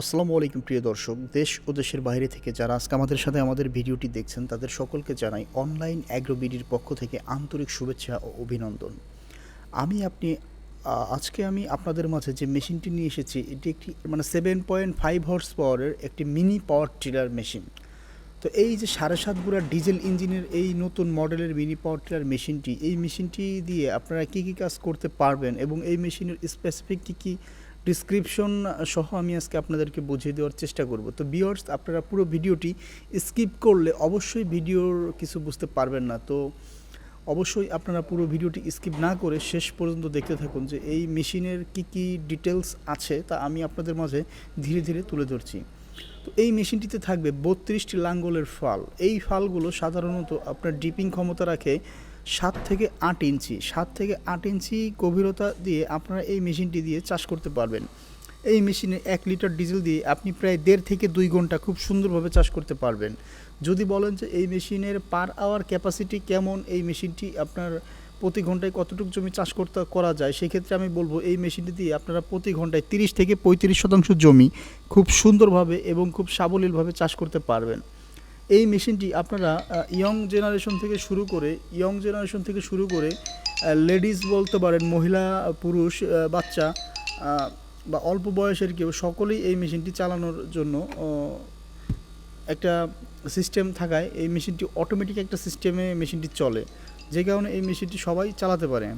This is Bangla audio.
আসসালামু আলাইকুম, প্রিয় দর্শক। দেশ ও দেশের বাইরে থেকে যারা আজকে আমাদের সাথে আমাদের ভিডিওটি দেখছেন, তাদের সকলকে জানাই অনলাইন অ্যাগ্রোবিডির পক্ষ থেকে আন্তরিক শুভেচ্ছা ও অভিনন্দন। আমি আপনি আজকে আমি আপনাদের মাঝে যে মেশিনটি নিয়ে এসেছি, এটি একটি মানে সেভেন পয়েন্ট ফাইভ হর্স পাওয়ারের একটি মিনি পাওয়ার টিলার মেশিন তো এই যে সাড়ে সাত গুড়া ডিজেল ইঞ্জিনের এই নতুন মডেলের মিনি পাওয়ার টিলার মেশিনটি এই মেশিনটি দিয়ে আপনারা কী কী কাজ করতে পারবেন এবং এই মেশিনের স্পেসিফিক কী কী ডিসক্রিপশন সহ আমি আজকে আপনাদেরকে বুঝিয়ে দেওয়ার চেষ্টা করব। তো বিয়ার্স আপনারা পুরো ভিডিওটি স্কিপ করলে অবশ্যই ভিডিওর কিছু বুঝতে পারবেন না। তো অবশ্যই আপনারা পুরো ভিডিওটি স্কিপ না করে শেষ পর্যন্ত দেখতে থাকুন যে এই মেশিনের কি কি ডিটেলস আছে তা আমি আপনাদের মাঝে ধীরে ধীরে তুলে ধরছি। তো এই মেশিনটিতে থাকবে বত্রিশটি লাঙ্গলের ফাল। এই ফালগুলো সাধারণত আপনার ডিপিং ক্ষমতা রাখে সাত থেকে আট ইঞ্চি, সাত থেকে আট ইঞ্চি গভীরতা দিয়ে আপনারা এই মেশিনটি দিয়ে চাষ করতে পারবেন। এই মেশিনে এক লিটার ডিজেল দিয়ে আপনি প্রায় দেড় থেকে দুই ঘণ্টা খুব সুন্দরভাবে চাষ করতে পারবেন। যদি বলেন যে এই মেশিনের পার আওয়ার ক্যাপাসিটি কেমন, এই মেশিনটি আপনার প্রতি ঘন্টায় কতটুকু জমি চাষ করতে করা যায়, সেক্ষেত্রে আমি বলব এই মেশিনটি দিয়ে আপনারা প্রতি ঘন্টায় তিরিশ থেকে পঁয়ত্রিশ শতাংশ জমি খুব সুন্দরভাবে এবং খুব সাবলীলভাবে চাষ করতে পারবেন। এই মেশিনটি আপনারা ইয়ং জেনারেশন থেকে শুরু করে ইয়ং জেনারেশন থেকে শুরু করে লেডিস বলতে পারেন, মহিলা পুরুষ বাচ্চা বা অল্প বয়সের কেউ, সকলেই এই মেশিনটি চালানোর জন্য একটা সিস্টেম থাকায় এই মেশিনটি অটোমেটিক একটা সিস্টেমে মেশিনটি চলে। যে কারণে এই মেশিনটি সবাই চালাতে পারে।